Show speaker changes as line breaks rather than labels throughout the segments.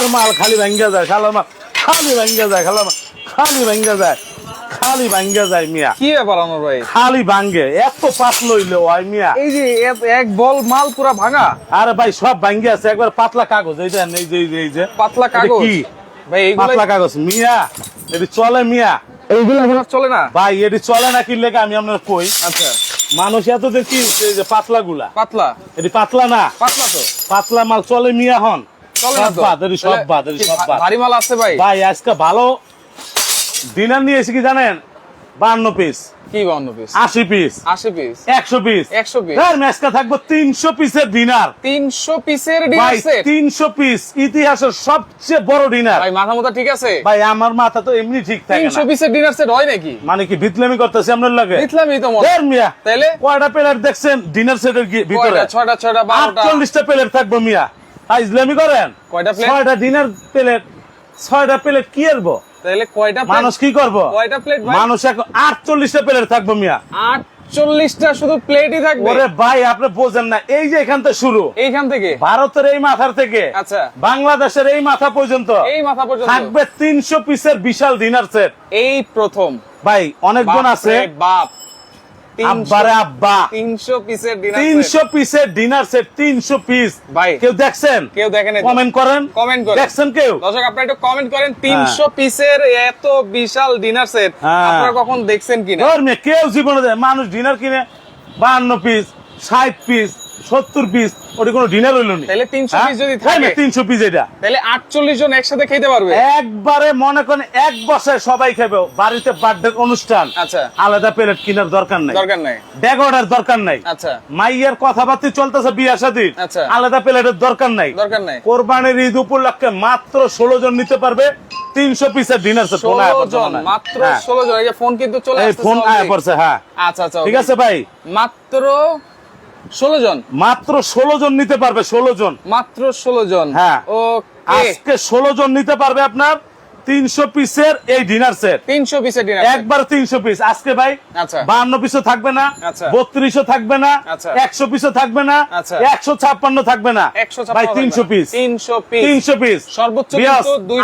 শালার মাল খালি ভাঙ্গা যায় শালার মাল খালি ভাঙ্গা যায় শালার মাল খালি ভাঙ্গা যায় খালি ভাঙ্গা যায় মিয়া।
কি ব্যাপার আনোয়ার ভাই?
খালি ভাঙ্গে এত পাত লইলে ওই মিয়া।
এই যে এক বল মাল পুরা ভাঙা?
আরে ভাই সব ভাঙ্গে আছে একবার পাতলা কাগজ এই যে এই যে, এই যে
পাতলা কাগজ
কি?
ভাই এইগুলো
পাতলা কাগজ মিয়া এটি চলে মিয়া।
এইগুলো এখন চলে না?
ভাই এটি চলে না কি লেগে আমি আপনার কই?
আচ্ছা।
মানুষ এত দেখি এই যে পাতলা গুলা
পাতলা?
এটি পাতলা না।
পাতলা তো?
পাতলা মাল চলে মিয়া হন। সব
তো?
সব
তাহলে
বাদ এটি
কি
সব
ভারী মাল আছে ভাই?
ভাই আজকে ভালো ডিনার নিয়ে এসে কি জানেন? বান্ন পিস
কি বাউন্ন পিস
আশি পিস
আশি পিস
একশো পিস
একশো পিস
এর ম্যাচকা থাকব তিনশো পিসের ডিনার
তিনশো পিসের ডিনার
তিনশো পিস ইতিহাসের সবচেয়ে বড় ডিনার
ভাই মাথা মোটা ঠিক আছে?
ভাই আমার মাথা তো এমনি ঠিক থাকে
তিনশো পিসের ডিনার সেট হয় নাকি?
মানে কি ভিতলামি করতেছি আপনার লাগে?
দেখলামই তো
মিয়া
তাইলে?
কয়টা প্লেট দেখছেন ডিনার সেটের ভিতরে?
ছয়টা ছয়টা বারোটা?
আটচল্লিশটা প্লেট থাকব মিয়া। ইসলামি করেন?
কয়টা plate?
ছয়টা ডিনার প্লেট ছয়টা প্লেট কি
তাহলে কয়টা
মানুষ কি করব?
কয়টা প্লেট
মানুষ এখন আটচল্লিশটা প্লেট থাকব মিয়া।
শুধু প্লেটই থাকবে?
ওরে ভাই আপনি বোঝেন না। এই যে এখান থেকে শুরু
এইখান থেকে?
ভারতের এই মাথার থেকে
আচ্ছা।
বাংলাদেশের এই মাথা পর্যন্ত
এই মাথা পর্যন্ত।
থাকবে তিনশো পিসের বিশাল ডিনার সেট
এই প্রথম।
ভাই অনেক গুণ আছে।
বাপ।
আব্বারে আব্বা।
তিনশো পিসের ডিনার
পিসের ডিনার সেট তিনশো পিস
ভাই।
কেউ দেখছেন?
কেউ দেখেন
কমেন্ট করেন।
কমেন্ট করেন।
দেখছেন কেউ?
দর্শক আপনারা একটু কমেন্ট করেন তিনশো পিসের এত বিশাল ডিনার সেট
হ্যাঁ।
আপনারা কখন দেখছেন কিনা?
ধর্মে কেউ জীবনে মানুষ ডিনার কিনে বাহান্ন পিস ষাট পিস সত্তর পিস ওটা কোনো ডিনার হইল নি।
তাহলে 300 piece যদি থাকে?
তিনশো পিস এটা।
তাহলে আটচল্লিশ জন একসাথে খেতে পারবে?
একবারে মনে করেন এক সবাই খাবে। বাড়িতে বার্থডে অনুষ্ঠান।
আচ্ছা।
আলাদা প্লেট কেনার দরকার নাই।
দরকার নাই।
ব্যাগ অর্ডার দরকার নাই।
আচ্ছা।
মাইয়ের কথাবার্তা চলতেছে বিয়া শাদির।
আচ্ছা।
আলাদা প্লেটের দরকার নাই।
দরকার নাই।
কোরবানির ঈদ উপলক্ষে মাত্র ষোলো জন নিতে পারবে। তিনশো পিসের ডিনার সেট ফোন
ষোলো জন মাত্র
হ্যাঁ।
ষোলো জন। ফোন কিন্তু চলে
ফোন আয়া পড়ছে হ্যাঁ।
আচ্ছা আচ্ছা
ঠিক আছে ভাই।
মাত্র ষোলো জন।
মাত্র ষোলো জন নিতে পারবে ষোলো জন।
মাত্র ষোলো জন।
হ্যাঁ।
ও
আজকে ষোলো জন নিতে পারবে আপনার? তিনশো পিসের এই ডিনার সেট
তিনশো পিসের ডিনার
একবার তিনশো পিস। আজকে ভাই
আচ্ছা।
বাহান্ন পিসও থাকবে না
আচ্ছা।
বত্রিশও থাকবে না
আচ্ছা।
একশো পিসও থাকবে না। একশো ছাপ্পান্ন থাকবে না। ভাই তিনশো পিস।
তিনশো পিস।
তিনশো পিস।
সর্বোচ্চ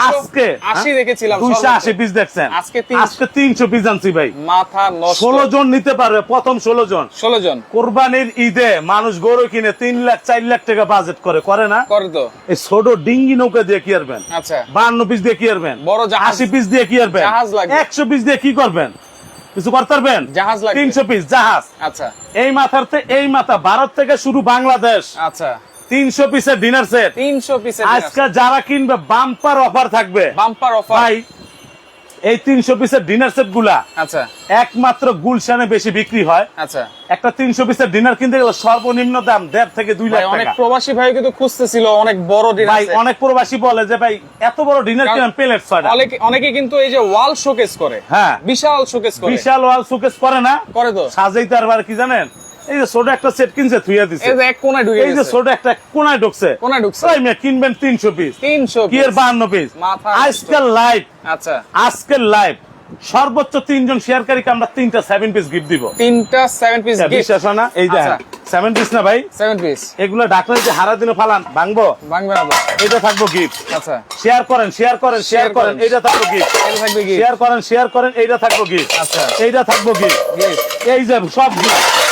আজকে
আশি দেখেছিলাম
দুইশো আশি পিস দেখছেন।
আজকে
আজকে তিনশো পিস আনছি ভাই।
মাথা
ষোলো জন নিতে পারবে প্রথম ষোলো জন।
ষোলো জন।
কোরবানির ঈদে মানুষ গরু কিনে তিন লাখ চার লাখ টাকা বাজেট করে করে না?
করে তো।
এই ছোট ডিঙ্গি নৌকা দিয়ে কি আরবেন
আচ্ছা।
বান্ন পিস দিয়ে কি আরবেন
বড় জাহাজ-
আশি পিস দিয়ে কি করবেন
জাহাজ লাগবে।
একশো পিস দিয়ে কি করবেন? কিছু করতে পারবেন
জাহাজ লাগবে।
তিনশো পিস জাহাজ।
আচ্ছা।
এই মাথার এই মাথা ভারত থেকে শুরু বাংলাদেশ।
আচ্ছা।
তিনশো পিসের ডিনার সেট
তিনশো পিসের
আজকে যারা কিনবে বাম্পার অফার থাকবে।
বাম্পার অফার
ভাই এই তিনশো পিসের ডিনার সেটগুলা
আচ্ছা।
একমাত্র গুলশানে বেশি বিক্রি হয়।
আচ্ছা।
একটা তিনশো পিসের ডিনার কিনতে গেলে সর্বনিম্ন দাম দেড় থেকে দুই লাখ
অনেক প্রবাসী ভাই কিন্তু খুঁজতেছিল অনেক বড় ডিনার
অনেক প্রবাসী বলে যে ভাই এত বড় ডিনার কিনেন প্লেট ছয়টা।
অনেকে কিন্তু এই যে ওয়াল শোকেস করে
হ্যাঁ।
বিশাল শোকেস করে।
বিশাল ওয়াল শোকেস করে না।
করে তো।
সাজাইতে আর কি জানেন? এই যে ছোট একটা সেট কিনছে থুইয়া দিছে।
এই যে এক কোনায় ঢুকে
এই যে ছোট একটা কোনায় ঢুকছে।
কোনায় ঢুকছে।
ওই মেয়ে কিনবেন তিনশো পিস
তিনশো
কি এর বাহান্ন পিস
মাথা
আজকাল লাইভ
আচ্ছা।
আজকের লাইভ সর্বোচ্চ তিনজন শেয়ারকারীকে আমরা তিনটা সেভেন পিস গিফট দিব।
তিনটা সেভেন পিস গিফট
বিশ্বাস হয় না? এই যে
আচ্ছা।
সেভেন পিস না ভাই?
সেভেন পিস
এগুলো ডাক্তার যে হারা দিনে ফালান ভাঙবো?
ভাঙবে না
এটা থাকব গিফট
আচ্ছা।
শেয়ার করেন শেয়ার করেন শেয়ার করেন
করেন।
এইটা থাকব গিফট
এটা থাকবে কি
শেয়ার করেন শেয়ার করেন এইটা থাকব গিফট
আচ্ছা।
এইটা থাকব গিফট
গিফট
এই যে সব gift।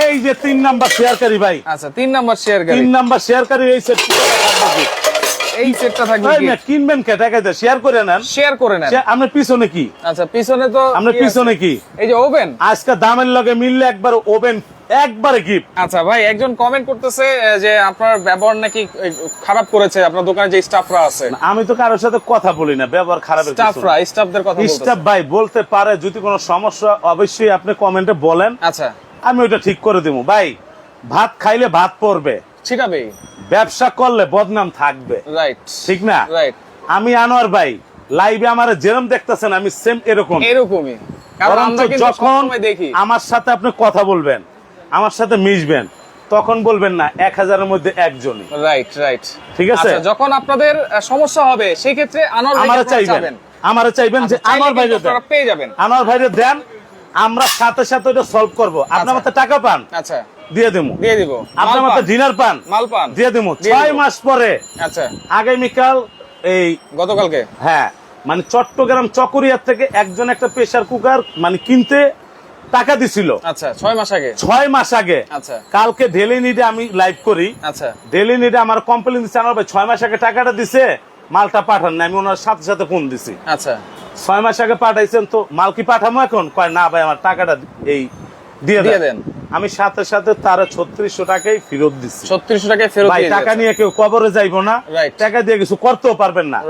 এই যে তিন নাম্বার শেয়ারকারী ভাই।
আচ্ছা তিন নাম্বার শেয়ার
তিন নাম্বার শেয়ারকারী এই সেট
এই সেটটা থাকবে
ভাই না, কিনবেন কে? টাকাতে শেয়ার করে নেন।
শেয়ার করে নেন।
আপনার পিছনে কি?
আচ্ছা পিছনে তো আছে?
পিছনে কি?
এই যে ওভেন
আজকে দামের লগে মিললে একবার ওভেন একবারে গিফট
আচ্ছা ভাই একজন কমেন্ট করতেছে যে আপনার ব্যবহার নাকি খারাপ করেছে আপনার দোকানে যে স্টাফরা আছে।
আমি তো কারোর সাথে কথা বলি না ব্যবহার খারাপ
স্টাফরা স্টাফদের কথা
স্টাফ ভাই বলতে পারে যদি কোনো সমস্যা অবশ্যই আপনি কমেন্টে বলেন।
আচ্ছা।
আমি ওটা ঠিক করে দেবো ভাই ভাত খাইলে ভাত পড়বে।
ছিটাবে
ব্যবসা করলে বদনাম থাকবে।
রাইট
ঠিক না?
রাইট
আমি আনোয়ার ভাই লাইভে আমার যেরম দেখতেছেন আমি সেম এরকম।
এরকমই।
যখন
দেখি।
আমার সাথে আপনি কথা বলবেন আমার সাথে মিশবেন তখন বলবেন না এক হাজারের মধ্যে একজন
রাইট রাইট
ঠিক আছে?
আচ্ছা যখন আপনাদের সমস্যা হবে সেই ক্ষেত্রে আনোয়ার
আমারে চাইবেন। আমারে চাইবেন যে
আচ্ছা,
আমার
কিন্তু
ভাইরে
পেয়ে যাবেন।
আমার ভাইরে দেন আমরা সাথে সাথে ওটা সলভ করব। আপনার
আচ্ছা।
মতো টাকা পান?
আচ্ছা।
দিয়ে দেবো।
দিয়ে দিব।
আপনার
মাল
ডিনার পান।
মাল পান।
দিয়ে দেবো। ছয় মাস পরে
আচ্ছা।
আগামীকাল এই
গতকালকে?
হ্যাঁ মানে চট্টগ্রাম চকরিয়ার থেকে একজন একটা প্রেসার কুকার মানে কিনতে টাকা দিছিল।
আচ্ছা ছয় মাস আগে?
ছয় মাস আগে।
আচ্ছা।
কালকে ডেলি নিডে আমি লাইভ করি।
আচ্ছা।
ডেলি নিডে আমার কমপ্লেন দিচ্ছে আমার ভাই ছয় মাস আগে টাকাটা দিছে। মালটা পাঠান না আমি ওনার সাথে সাথে ফোন দিছি।
আচ্ছা।
ছয় মাস আগে পাঠাইছেন তো মাল কি পাঠামো এখন? কয় না ভাই আমার টাকাটা এই দিয়ে দেন। আমি সাথে সাথে তারা ছত্রিশশো টাকাই ফেরত দিচ্ছি।
ছত্রিশশো টাকায় ফেরত
ভাই টাকা নিয়ে কেউ কবরে যাইবো না। টাকা দিয়ে কিছু করতেও পারবেন না।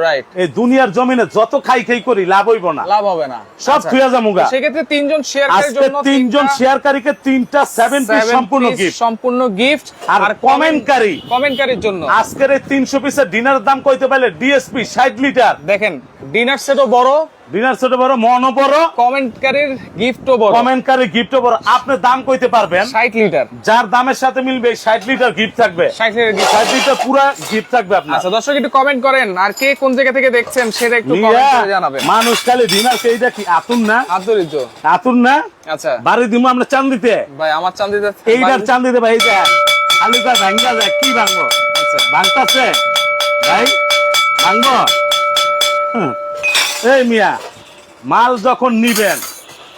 এই দুনিয়ার জমিনে যত খাই খাই করি লাভ হইব না।
লাভ হবে না।
সব
আচ্ছা।
থুয়া যামুগা।
সেক্ষেত্রে তিনজন শেয়ারকারীর জন্য
তিনজন শেয়ারকারীকে তিনটা সেভেন পিস সম্পূর্ণ গিফট
সম্পূর্ণ গিফট
আর কমেন্টকারী
কমেন্টকারীর জন্য।
আজকের এই তিনশো পিসের ডিনার দাম কইতে পারলে ডিএসপি ষাট লিটার
দেখেন ডিনার সেটও বড়।
ডিনার সেটে বড় মনও বড়।
কমেন্টকারীর গিফটও বড়।
কমেন্টকারী গিফটও বড়। আপনি দাম কইতে পারবেন।
ষাট লিটার
যার দামের সাথে মিলবে ষাট লিটার গিফট থাকবে।
ষাট লিটার গিফট
ষাট লিটার পুরা গিফট থাকবে আপনার।
আচ্ছা দর্শক একটু কমেন্ট করেন। আর কে কোন জায়গা থেকে দেখছেন সেটা একটু কমেন্ট করে জানাবেন।
মানুষ খালি ডিনার এইটা কি আতুন না?
আন্তরিক
আতুন না?
আচ্ছা।
বাড়ি দিব আমরা চান্দিতে?
ভাই আমার চান্দিতে
এইটার চান্দিতে ভাই এইটা আলুটা ভাঙ্গা যায় কি ভাঙবো?
আচ্ছা।
ভাঙতাছে? ভাই ভাঙবো। এই মিয়া মাল যখন নিবেন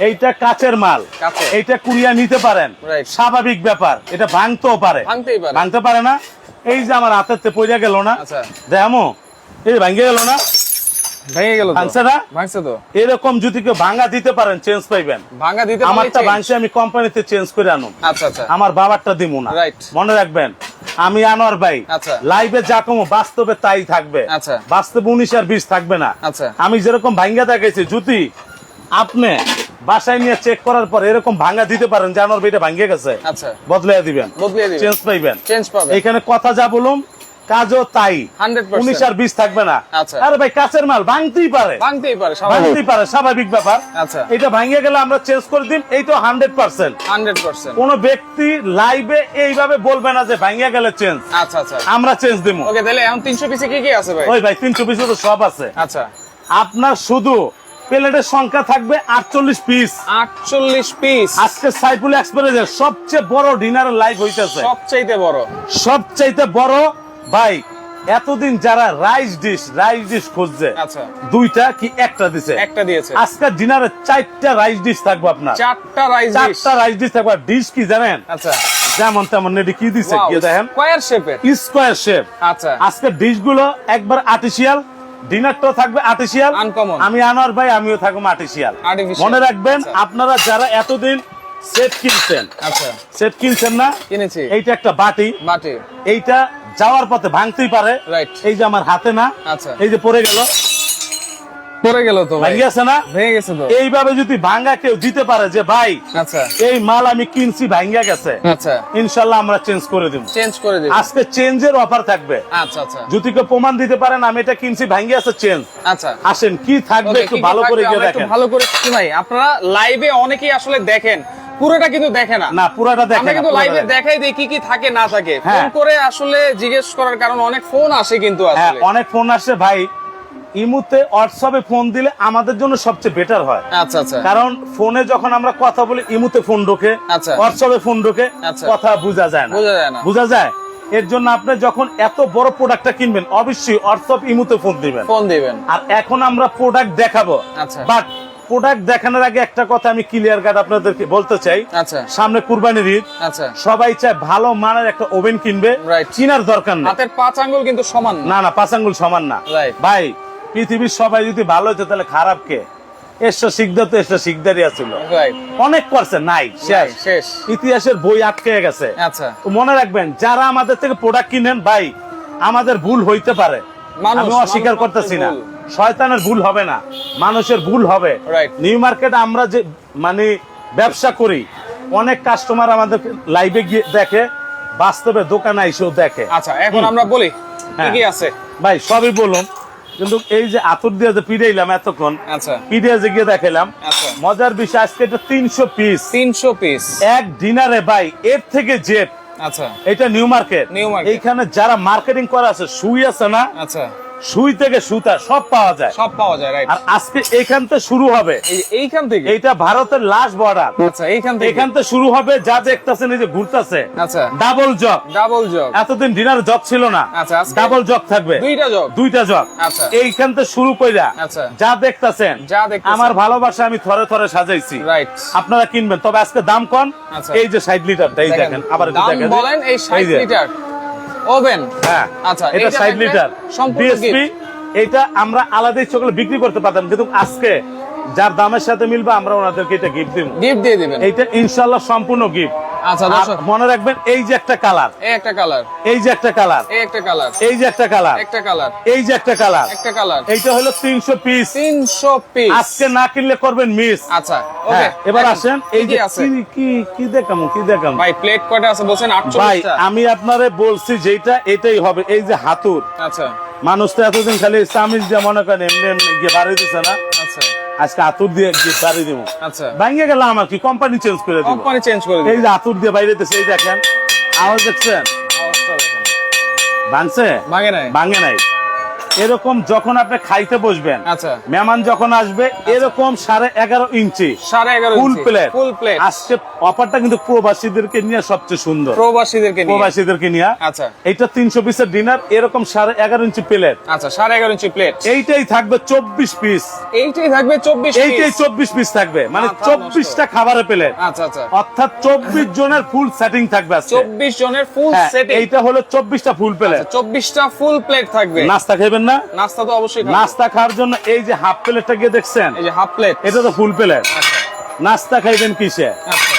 এইটা কাচের মাল। এইটা কুড়িয়া নিতে পারেন। স্বাভাবিক ব্যাপার এটা ভাঙতেও পারে। ভাঙতে পারে না। এই যে আমার হাতের পড়ে গেল না।
দেখো
দেখামো এই ভাঙ্গে গেল না।
ভেঙে গেল
ভাঙছে না?
ভাঙছে তো।
এরকম যদি কেউ ভাঙা দিতে পারেন চেঞ্জ পাইবেন।
ভাঙা দিতে
আমারটা ভাঙছে আমি কোম্পানিতে চেঞ্জ করে
change। আচ্ছা আচ্ছা।
আমার বাবারটা দিব না. মনে রাখবেন আমি আনোয়ার ভাই
আচ্ছা।
লাইভে যা কমো বাস্তবে তাই থাকবে।
আচ্ছা।
বাস্তবে উনিশ আর বিশ থাকবে না।
আচ্ছা।
আমি যেরকম ভাঙ্গা দেখাইছি জুতি আপনি বাসায় নিয়ে চেক করার পর এরকম ভাঙ্গা দিতে পারেন যে আনোয়ার ভাইটা ভাঙ্গে গেছে
আচ্ছা।
বদলাই দিবেন। চেঞ্জ পাইবেন। এখানে কথা যা বলুম কাজও তাই। উনিশ আর বিশ থাকবে না।
আচ্ছা।
আরে ভাই কাছের মাল ভাঙতেই পারে।
ভাঙতেই পারে
ভাঙতেই পারে স্বাভাবিক ব্যাপার।
আচ্ছা।
এটা ভাঙিয়ে গেলে আমরা চেঞ্জ করে দিন এই তো হান্ড্রেড পার্সেন্ট।
Hundred percent.
কোন ব্যক্তি লাইভে এইভাবে বলবে না যে ভাঙিয়া গেলে চেঞ্জ
আচ্ছা আচ্ছা।
আমরা চেঞ্জ দিব
ওকে তাহলে এখন তিনশো পিসে কি কি আছে ভাই?
ওই ভাই তিনশো পিস তো সব আছে।
আচ্ছা।
আপনার শুধু প্লেটের সংখ্যা থাকবে আটচল্লিশ পিস
আটচল্লিশ পিস
আজকে সাইফুল এক্সপ্রেসের সবচেয়ে বড় ডিনার লাইভ হইতেছে।
সবচাইতে বড়।
সবচাইতে বড় ভাই এতদিন যারা রাইস ডিশ রাইস ডিশ খুঁজছে
আচ্ছা।
দুইটা কি একটা দিছে?
একটা দিয়েছে।
আজকের ডিনারে চারটা রাইস ডিশ থাকবে আপনার।
চারটা রাইস
চারটা রাইস ডিশ থাকবে। ডিশ কি জানেন?
আচ্ছা।
যেমন তেমন কি দিছে? কি দেখেন।
স্কয়ার শেপের
স্কোয়ার শেপ
আচ্ছা।
আজকে ডিশগুলো একবার আর্টিফিশিয়াল ডিনারটাও থাকবে আর্টিফিশিয়াল
Uncommon।
আমি আনোয়ার ভাই আমিও থাকব আর্টিফিশিয়াল মনে রাখবেন
আচ্ছা।
আপনারা যারা এতদিন সেট কিনছেন
আচ্ছা।
সেট কিনছেন না
কিনেছি।
এইটা একটা বাটি।
বাটি।
এইটা যাওয়ার পথে ভাঙতেই পারে। এই যে আমার হাতে না
আচ্ছা।
এই যে পড়ে গেল।
পড়ে গেল তো ভাই।
ভাঙিয়ে না?
ভেঙে গেছে তো।
এইভাবে যদি ভাঙ্গা কেউ দিতে পারে যে ভাই
আচ্ছা।
এই মাল আমি কিনছি ভাঙ্গা গেছে।
আচ্ছা।
ইনশাল্লাহ আমরা চেঞ্জ করে দিব।
চেঞ্জ করে
আজকে চেঞ্জের অফার থাকবে।
আচ্ছা আচ্ছা।
যদি কেউ প্রমাণ দিতে পারেন আমি এটা কিনছি ভাঙ্গে আছে চেঞ্জ
আচ্ছা।
আসেন কি থাকবে একটু ভালো করে
থাকবে
গিয়ে দেখেন।
ভালো করে কি ভাই। আপনারা লাইভে অনেকেই আসলে দেখেন। পুরোটা কিন্তু দেখে না।
না পুরাটা দেখেন
আমরা কিন্তু লাইভে দেখাই দিই কি কি থাকে না থাকে।
হ্যাঁ।
ফোন করে আসলে জিজ্ঞেস করার কারণ অনেক ফোন আসে কিন্তু
হ্যাঁ
আসলে।
অনেক ফোন আসছে ভাই ইমুতে হোয়াটসঅ্যাপে ফোন দিলে আমাদের জন্য সবচেয়ে বেটার হয়।
আচ্ছা আচ্ছা।
কারণ ফোনে যখন আমরা কথা বলি ইমুতে ফোন ঢোকে।
আচ্ছা।
হোয়াটসঅ্যাপে ফোন ঢোকে
আচ্ছা।
কথা বোঝা যায় না।
বোঝা যায় না।
বোঝা যায়? এর জন্য আপনি যখন এত বড় প্রোডাক্টটা কিনবেন অবশ্যই হোয়াটসঅ্যাপ ইমুতে ফোন দিবেন।
ফোন দিবেন।
আর এখন আমরা প্রোডাক্ট দেখাবো।
আচ্ছা।
বাট প্রোডাক্ট দেখানোর আগে একটা কথা আমি ক্লিয়ার কাট আপনাদেরকে বলতে চাই।
আচ্ছা।
সামনে কুরবানির ঈদ।
আচ্ছা।
সবাই চায় ভালো মানের একটা ওভেন কিনবে। চিনার দরকার নেই।
হাতের পাঁচ আঙ্গুল কিন্তু সমান না।
না না পাঁচ আঙ্গুল সমান না. ভাই পৃথিবীর সবাই যদি ভালো হতো তাহলে খারাপ কে? এসা শিখদার তো এসা শিখদারই আছিল। অনেক করছে নাই শেষ। ইতিহাসের বই আটকে গেছে।
আচ্ছা।
মনে রাখবেন যারা আমাদের থেকে প্রোডাক্ট কিনেন ভাই আমাদের ভুল হইতে পারে। আমি অস্বীকার করতেছি না। শয়তানের ভুল হবে না। মানুষের ভুল হবে। নিউ মার্কেট আমরা যে মানে ব্যবসা করি অনেক কাস্টমার আমাদের লাইভে গিয়ে দেখে বাস্তবে দোকানে এসেও দেখে।
আচ্ছা এখন আমরা বলি কি
হ্যাঁ।
আছে।
ভাই সবই বলুন। কিন্তু এই যে আতর দিয়ে যে পিড়াইলাম এতক্ষণ
আচ্ছা।
পিড়িয়ে যে গিয়ে দেখাইলাম
আচ্ছা।
মজার বিষয় আজকে এটা তিনশো পিস
তিনশো পিস
এক ডিনারে ভাই এর থেকে জেট
আচ্ছা।
এটা নিউ মার্কেট
নিউ মার্কেট
এইখানে যারা মার্কেটিং করা আছে সুই আছে না?
আচ্ছা।
সুই থেকে সুতা সব পাওয়া যায়।
সব পাওয়া যায় রাইট
আর আজকে এখান থেকে শুরু হবে।
এইখান থেকে?
এইটা ভারতের লাস্ট বর্ডার
আচ্ছা এইখান থেকে?
এখান থেকে শুরু হবে যা দেখতেছেন এই যে ঘুরতেছে।
আচ্ছা।
ডাবল জগ
ডাবল জগ
এতদিন ডিনার জগ ছিল না।
আচ্ছা,
ডাবল জগ থাকবে।
দুইটা জব
দুইটা জগ
আচ্ছা।
এইখান থেকে শুরু কইরা
আচ্ছা।
যা দেখতাছেন
যা দেখতেছেন।
আমার ভালোবাসা আমি থরে থরে সাজাইছি।
রাইট
আপনারা কিনবেন। তবে আজকে দাম কম।
আচ্ছা।
এই যে ষাট লিটারটা এই দেখেন আবার একটু
দাম
দেখেন।
বলেন এই 60 লিটার ওভেন
হ্যাঁ।
আচ্ছা
এটা
এইটা
ষাট
থাকবে
লিটার।
সম্পূর্ণ
এটা আমরা আলাদা চকলে বিক্রি করতে পারতাম। কিন্তু আজকে যার দামের সাথে মিলবে আমরা ওনাদেরকে এটা গিফট দিব।
গিফট দিয়ে দিবেন।
এইটা ইনশাল্লাহ সম্পূর্ণ গিফট
আচ্ছা দর্শক
মনে রাখবেন এই যে একটা কালার
এই একটা কালার
এই যে একটা কালার
এই একটা কালার
এই যে একটা কালার
একটা কালার
এই যে একটা কালার
একটা কালার
এইটা হলো তিনশো পিস
300 পিস
আজকে না কিনলে করবেন মিস
আচ্ছা ওকে।
হ্যাঁ এবার আসেন এই যে কি কি দেখাম কি দেখাম
ভাই প্লেট কয়টা আছে বলছেন?
ভাই আমি আপনারে বলছি যেটা এটাই হবে। এই যে হাতুর।
আচ্ছা।
মানুষ তো এতদিন খালি চামিচ দিয়ে মনে করেন এমনি এমনি গিয়ে বাড়ি দিছে না। আজকে হাতুর দিয়ে বাড়ি দিব।
আচ্ছা।
ভাঙে গেলাম আমার কি কোম্পানি চেঞ্জ করে দিব?
কোম্পানি চেঞ্জ করে
এই যে হাতুর দিয়ে বাইরে তো এই দেখেন। আওয়াজ দেখছেন? ভাঙছে?
ভাঙে নাই?
ভাঙে নাই। এরকম যখন আপনি খাইতে বসবেন
আচ্ছা।
মেহমান যখন আসবে এরকম সাড়ে এগারো ইঞ্চি
সাড়ে এগারো
ফুল প্লেট
ফুল প্লেট
আজকে অফারটা কিন্তু প্রবাসীদেরকে নিয়ে সবচেয়ে সুন্দর।
প্রবাসীদেরকে
প্রবাসীদেরকে নিয়ে।
আচ্ছা।
তিনশো পিসের ডিনার এরকম সাড়ে এগারো ইঞ্চি প্লেট
আচ্ছা সাড়ে এগারো ইঞ্চি প্লেট
এইটাই থাকবে চব্বিশ পিস
এইটাই থাকবে চব্বিশ
এইটাই চব্বিশ পিস থাকবে। মানে চব্বিশটা খাবারের প্লেট
আচ্ছা আচ্ছা।
অর্থাৎ চব্বিশ জনের ফুল সেটিং থাকবে
চব্বিশ জনের ফুল
হ্যাঁ,
সেট
এইটা হলো চব্বিশটা ফুল প্লেট
চব্বিশটা ফুল প্লেট থাকবে।
নাস্তা খাইবেন না?
নাস্তা তো অবশ্যই
নাস্তা খাওয়ার জন্য এই যে হাফ প্লেটটা গিয়ে দেখছেন?
এই যে হাফ প্লেট।
এটা তো ফুল প্লেট।
আচ্ছা।
নাস্তা খাইবেন কিসে?
আচ্ছা।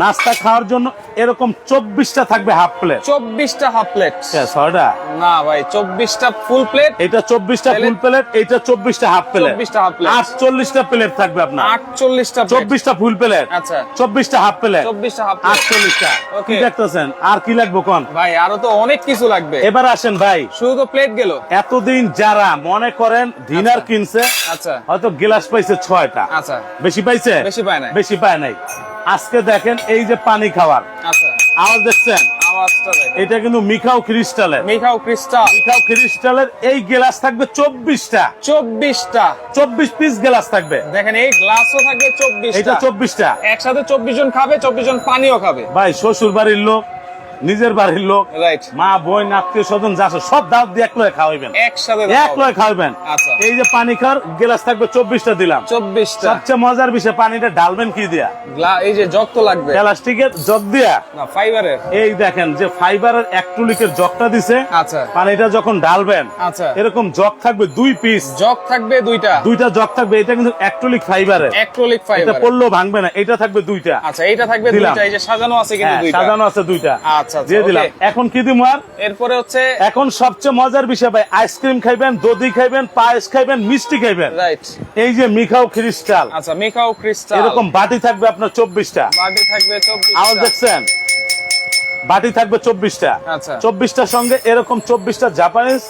নাস্তা খাওয়ার জন্য এরকম চব্বিশটা থাকবে হাফ প্লেট
চব্বিশটা হাফ প্লেট
ছয়টা?
না ভাই চব্বিশটা ফুল প্লেট
এটা চব্বিশটা ফুল প্লেট এটা চব্বিশটা হাফ প্লেট
24টা half plate।
আটচল্লিশটা প্লেট থাকবে আপনার।
আটচল্লিশটা
চব্বিশটা ফুল প্লেট
আচ্ছা।
চব্বিশটা হাফ প্লেট
চব্বিশটা হাফ প্লেট
আটচল্লিশটা। কি দেখতেছেন? আর কি লাগবে কোন?
ভাই আরও তো অনেক কিছু লাগবে।
এবার আসেন ভাই।
শুধু তো প্লেট গেল।
এতদিন যারা মনে করেন ডিনার
আচ্ছা।
কিনছে
আচ্ছা।
হয়তো গ্লাস পাইছে ছয়টা।
আচ্ছা।
বেশি পাইছে?
বেশি পায় নাই।
বেশি পায় নাই। আজকে দেখেন এই যে পানি খাওয়ার।
আচ্ছা।
আওয়াজ দেখছেন? এটা কিন্তু মিখাও ক্রিস্টালের।
মিখাও ক্রিস্টাল।
মিখাও ক্রিস্টালের এই গ্লাস থাকবে চব্বিশটা।
চব্বিশটা।
চব্বিশ পিস গ্লাস থাকবে।
দেখেন এই গ্লাসও থাকবে চব্বিশ
এটা
চব্বিশটা।
চব্বিশটা
একসাথে চব্বিশ জন খাবে চব্বিশ জন পানিও খাবে।
ভাই শ্বশুর বাড়ির লোক নিজের বাড়ির লোক মা বোন আত্মীয় স্বজন যা আছে, সব দাওয়াত দিয়ে এক লয়ে খাওয়াইবেন। এক লয়ে খাওয়াবেন
আচ্ছা।
এই যে পানি খাওয়ার গ্লাস থাকবে চব্বিশটা দিলাম।
চব্বিশটা।
সবচেয়ে মজার বিষয় পানিটা ডালবেন কি দিয়া?
এই যে জগ তো লাগবে।
প্লাস্টিকের জগ দিয়া।
ফাইবারের।
এই দেখেন যে ফাইবারের একটুলিকের জগটা দিছে।
আচ্ছা।
পানিটা যখন ডালবেন
আচ্ছা।
এরকম জগ থাকবে দুই পিস
জগ থাকবে দুইটা।
দুইটা জগ থাকবে এটা কিন্তু একটুলিক ফাইবারের
অ্যাক্রিলিক
এটা
ফাইবার এটা
পড়লেও ভাঙবে না এটা থাকবে দুইটা।
আচ্ছা এইটা থাকবে দুইটা এই যে সাজানো আছে কিন্তু
হ্যাঁ,
দুইটা।
সাজানো আছে দুইটা।
আচ্ছা,
দিয়ে দিলাম। এখন কি দিব আর?
এরপরে হচ্ছে
এখন সবচেয়ে মজার বিষয় ভাই আইসক্রিম খাইবেন দধি খাইবেন পায়েস খাইবেন মিষ্টি খাইবেন।
রাইট
এই যে মিখাও ক্রিস্টাল।
আচ্ছা মিখাও ক্রিস্টাল।
এরকম বাটি থাকবে আপনার চব্বিশটা।
বাটি থাকবে
আওয়াজ দেখছেন? বাটি থাকবে চব্বিশটা।
আচ্ছা।
চব্বিশটার সঙ্গে এরকম চব্বিশটা জাপানিজ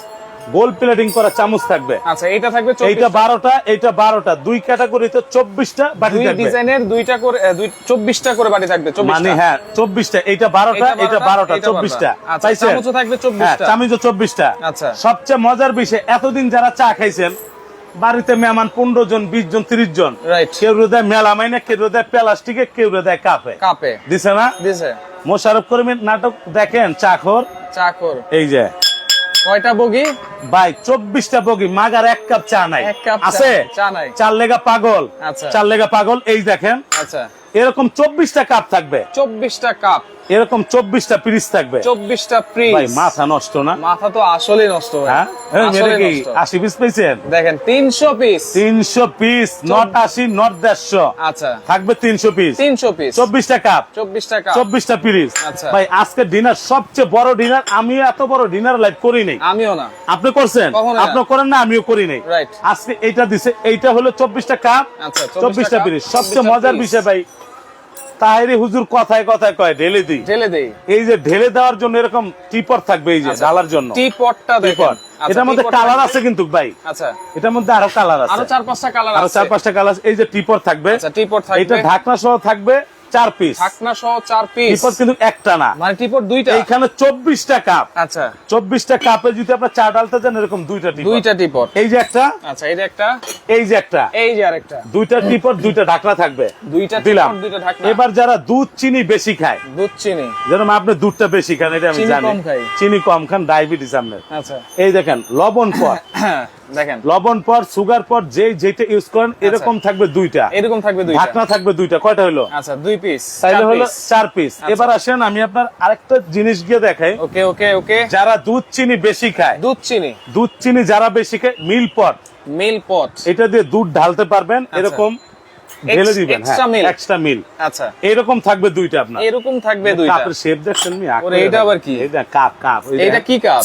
গোল প্লেটিং করা চামচ থাকবে।
আচ্ছা এইটা থাকবে
এইটা বারোটা এইটা বারোটা। দুই ক্যাটাগরিতে চব্বিশটা বাটি থাকবে।
ডিজাইনের দুইটা করে 24টা করে বাটি থাকবে
মানে হ্যাঁ চব্বিশটা এইটা বারোটা এটা বারোটা চব্বিশটা।
আচ্ছা চামচও থাকবে
হ্যাঁ
24টা
চব্বিশটা।
আচ্ছা।
সবচেয়ে মজার বিষয় এতদিন যারা চা খাইছেন বাড়িতে মেহমান পনেরো জন বিশ জন তিরিশ জন। কেউ দেয় মেলা মাইনে কেউ দেয় প্লাস্টিকে কেউ দেয় কাপে।
কাপে।
দিছে না?
দিছে।
মোশারফ করিমের নাটক দেখেন চাকর
চাকর
এই যে।
কয়টা বগি?
ভাই চব্বিশটা বগি মাগার এক কাপ চা নাই। আছে? চার লেগা পাগল।
আচ্ছা।
চার লেগা পাগল এই দেখেন।
আচ্ছা।
এরকম চব্বিশটা কাপ থাকবে।
24টা কাপ।
এরকম চব্বিশটা পিরিচ থাকবে।
24টা
ভাই
পিস
মাথা নষ্ট না?
মাথা তো নষ্ট ভাই।
হ্যাঁ? কি আশি পিস পেয়েছেন
দেখেন 300 পিস
তিনশো পিস নট আশি নট দেড়শো।
আচ্ছা।
থাকবে তিনশো পিস
300 পিস
চব্বিশটা কাপ
24টা কাপ
চব্বিশটা পিরিচ
আচ্ছা।
ভাই আজকে ডিনার সবচেয়ে বড় ডিনার আমি এত বড় ডিনার লাইভ করি নাই।
আমিও না।
আপনি করছেন? আপনি করেন না আমিও করি নাই। আজকে এইটা দিছে এইটা হলো চব্বিশটা কাপ
আচ্ছা,
চব্বিশটা পিরিচ সবচেয়ে মজার বিষয় ভাই তাহেরি হুজুর কথায় কথায় কয় ঢেলে দিই।
ঢেলে দেই।
এই যে ঢেলে দেওয়ার জন্য এরকম টিপর থাকবে এই যে
আচ্ছা।
ডালার জন্য।
টিপটটা দেখুন। আচ্ছা,
এটার মধ্যে কালার আছে কিন্তু ভাই।
আচ্ছা।
এটার মধ্যে আরও কালার আছে।
আরও চার পাঁচটা কালার আরও
চার পাঁচটা কালার এই যে টিপর থাকবে।
আচ্ছা টিপট থাকবে।
এটা ঢাকনা সহ থাকবে। চার পিস
ঢাকনা সহ চার পিস
টিপট কিন্তু একটা না।
মানে টিপট দুইটা?
এইখানে চব্বিশটা কাপ
আচ্ছা।
চব্বিশটা কাপে যদি আপনার চা ডালতে চান এরকম দুইটা টিপট।
দুইটা টিপট।
এই যে একটা
আচ্ছা এটা একটা।
এই যে একটা।
এই যে আরেকটা।
দুইটা টিপট দুইটা ঢাকনা থাকবে।
দুইটা
দিলাম।
দুইটা ঢাকনা।
এবার যারা দুধ চিনি বেশি খায়
দুধ চিনি।
যেরকম আপনি দুধটা বেশি খান এটা আমি জানি। চিনি কম খান ডায়াবেটিস আপনার।
আচ্ছা।
এই দেখেন লবণ পর।
দেখেন।
লবণ পর সুগার পর যে যেটা ইউজ করেন এরকম থাকবে দুইটা।
এরকম থাকবে দুইটা।
ঢাকনা থাকবে দুইটা। কয়টা হলো
আচ্ছা দুই পিস
তাইলে হলো চার পিস এবার আসেন আমি আপনার আরেকটা জিনিস গিয়ে দেখাই।
ওকে ওকে ওকে।
যারা দুধ চিনি বেশি খায়
দুধ চিনি।
দুধ চিনি যারা বেশি খায় মিল পট।
মিল পট।
এটা দিয়ে দুধ ঢালতে পারবেন এরকম ঢেলে দিবেন এক্সট্রা মিল।
আচ্ছা।
এরকম থাকবে দুইটা আপনার।
এরকম থাকবে দুইটা।
কাপের শেপ দেখছেন মি
ওরে, আবার কি?
কাপ কাপ দেখ।
কি কাপ?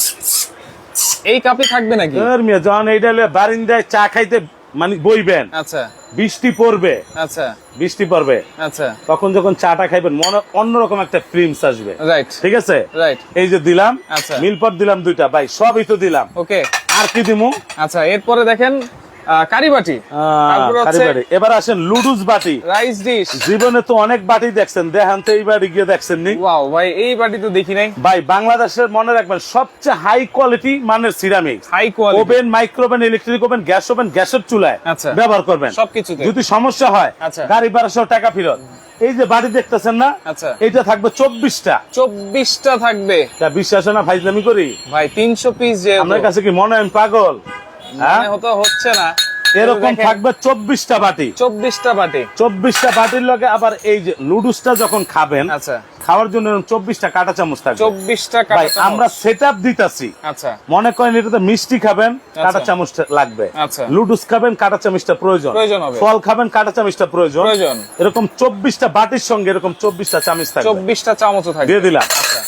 এই কাপে থাকবে নাকি?
আর মিয়া, যখন এইটা বারিন্দায় চা খাইতে মানে বইবেন
আচ্ছা।
বৃষ্টি পড়বে
আচ্ছা।
বৃষ্টি পড়বে
আচ্ছা।
তখন যখন চাটা খাইবেন মনে অন্যরকম একটা প্রিন্স আসবে।
রাইট
ঠিক আছে?
রাইট
এই যে দিলাম
আচ্ছা।
মিলপট দিলাম দুইটা ভাই সবই তো দিলাম।
ওকে
আর কি দিমু?
আচ্ছা এরপরে দেখেন আহ, কারি বাটি। তারপর হচ্ছে
কারিবাড়ি। এবার আসেন লুডুস বাটি।
Rice dish.
জীবনে তো অনেক বাটি দেখছেন দেখান তো এই বাড়ি গিয়ে দেখছেন নি
ওয়াও ভাই এই বাটি তো দেখি নাই।
ভাই বাংলাদেশের মনে রাখবেন সবচেয়ে হাই কোয়ালিটি মানের ceramic
high quality
oven micro oven electric oven gas oven গ্যাসের চুলায়
আচ্ছা।
ব্যবহার করবেন।
সবকিছুতে।
যদি সমস্যা হয়
আচ্ছা।
গাড়ি বারোশো টাকা ফেরত। এই যে বাড়ি দেখতেছেন না
আচ্ছা।
এইটা থাকবে চব্বিশটা।
চব্বিশটা থাকবে।
বিশ্বাস না ফাইজলামি করি?
ভাই তিনশো পিস যে
আপনার কাছে কি মনে হয় পাগল?
মানে হতো হচ্ছে না।
এরকম থাকবে চব্বিশটা বাটি।
চব্বিশটা বাটি।
চব্বিশটা বাটির লগে আবার এই যে লুডুসটা যখন খাবেন
আচ্ছা।
খাওয়ার জন্য চব্বিশটা কাটা চামচ থাকবে।
চব্বিশটা
ভাই আমরা সেট আপ দিতেছি।
আচ্ছা।
মনে করেন এটাতে মিষ্টি খাবেন কাটা চামচটা লাগবে।
আচ্ছা।
লুডুস খাবেন কাটা চামচটা প্রয়োজন।
প্রয়োজন হবে।
ফল খাবেন কাটা চামচটা প্রয়োজন।
প্রয়োজন।
এরকম চব্বিশটা বাটির সঙ্গে এরকম চব্বিশটা চামচ থাকবে।
চব্বিশটা চামচও থাকবে।
দিয়ে দিলাম।
আচ্ছা।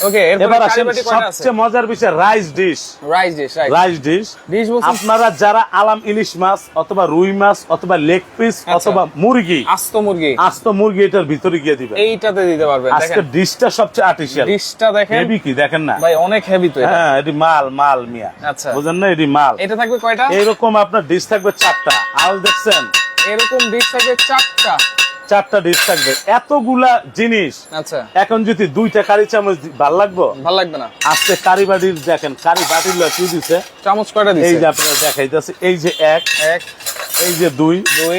সবচেয়ে মজার বিষয় rice dish.
Rice dish
rice dish.
Dish
আপনারা যারা আলাম ইলিশ মাছ অথবা রুই মাছ অথবা লেগ পিস
আচ্ছা।
অথবা মুরগি
আস্ত মুরগি।
আস্ত মুরগি এটার ভিতরে গিয়ে দিবেন।
এইটাতে দিতে পারবেন
আজকে ডিশটা সবচেয়ে আর্টিফিশিয়াল
ডিশটা দেখেন।
হেভি কি দেখেন না?
ভাই অনেক হেভি তো
হ্যাঁ এটি মাল মাল মিয়া।
আচ্ছা।
বুঝেন না এটি মাল।
এটা থাকবে কয়টা?
এইরকম আপনার ডিশ থাকবে চারটা। আল দেখছেন?
এরকম ডিশ থাকবে চারটা।
চারটা ডিশ থাকবে। এতগুলা জিনিস।
আচ্ছা।
এখন যদি দুইটা কারি চামচ ভালো লাগবো?
ভালো লাগবে না।
আজকে কারি বাটির দেখেন কারি বাটির কি দিছে?
চামচ কয়টা
এই
দিছে?
যে আপনারা দেখাইতেছে এই যে এক
এক
এই যে দুই
দুই